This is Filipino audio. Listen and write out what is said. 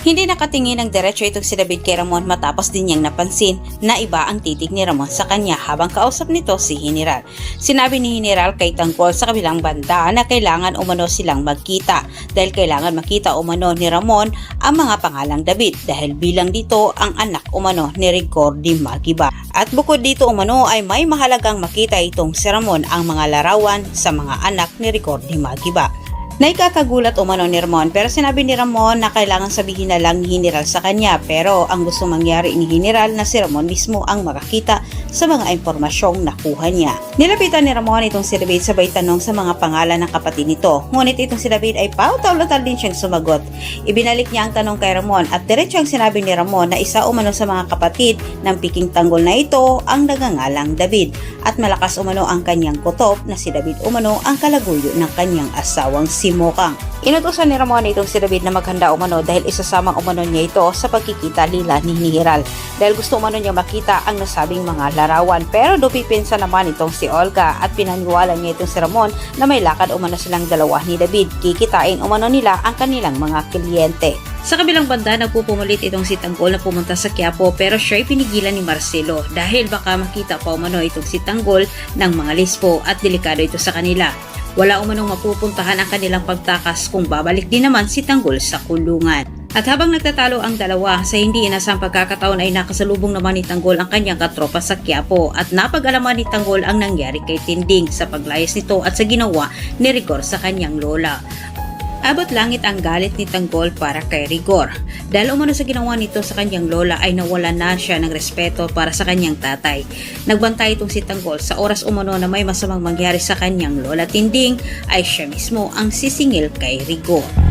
Hindi nakatingin ng diretso itong si David kay Ramon matapos din niyang napansin na iba ang titig ni Ramon sa kanya habang kausap nito si General. Sinabi ni General kay Tanggol sa kabilang banda na kailangan umano silang magkita dahil kailangan makita umano ni Ramon ang mga pangalang David dahil bilang dito ang anak umano ni Ricordi Magiba. At bukod dito umano ay may mahalagang makita itong si Ramon ang mga larawan sa mga anak ni Ricordi Magiba. Naikakagulat umano ni Ramon pero sinabi ni Ramon na kailangan sabihin na lang ni General sa kanya pero ang gusto mangyari ni General na si Ramon mismo ang makakita sa mga impormasyong nakuha niya. Nilapitan ni Ramon itong si David sabay tanong sa mga pangalan ng kapatid nito. Ngunit itong si David ay pautaw-latal din siyang sumagot. Ibinalik niya ang tanong kay Ramon at diretso ang sinabi ni Ramon na isa umano sa mga kapatid ng piking tanggol na ito ang nagangalang David at malakas umano ang kanyang kutop na si David umano ang kalaguyo ng kanyang asawang si Mokang. Inutusan ni Ramon itong si David na maghanda umano dahil isasama umano niya ito sa pagkikita nila ni Nihiral dahil gusto umano niya makita ang nasabing mga larawan pero do pipinsa naman itong si Olga at pinaniwala niya itong si Ramon na may lakad umano silang dalawa ni David kikitain umano nila ang kanilang mga kliyente. Sa kabilang banda, nagpupumalit itong si Tanggol na pumunta sa Quiapo pero siya'y pinigilan ni Marcelo dahil baka makita pa umano itong si Tanggol ng mga lispo at delikado ito sa kanila. Wala umanong mapupuntahan ang kanilang pagtakas kung babalik din naman si Tanggol sa kulungan. At habang nagtatalo ang dalawa sa hindi inasang pagkakataon ay nakasalubong naman ni Tanggol ang kanyang katropa sa Quiapo at napag-alaman ni Tanggol ang nangyari kay Tinding sa paglayas nito at sa ginawa ni Rigor sa kanyang lola. Abot langit ang galit ni Tanggol para kay Rigor. Dahil umano sa ginawa nito sa kanyang lola ay nawala na siya ng respeto para sa kanyang tatay. Nagbantay itong si Tanggol sa oras umano na may masamang mangyari sa kanyang lola Tinding ay siya mismo ang sisingil kay Rigor.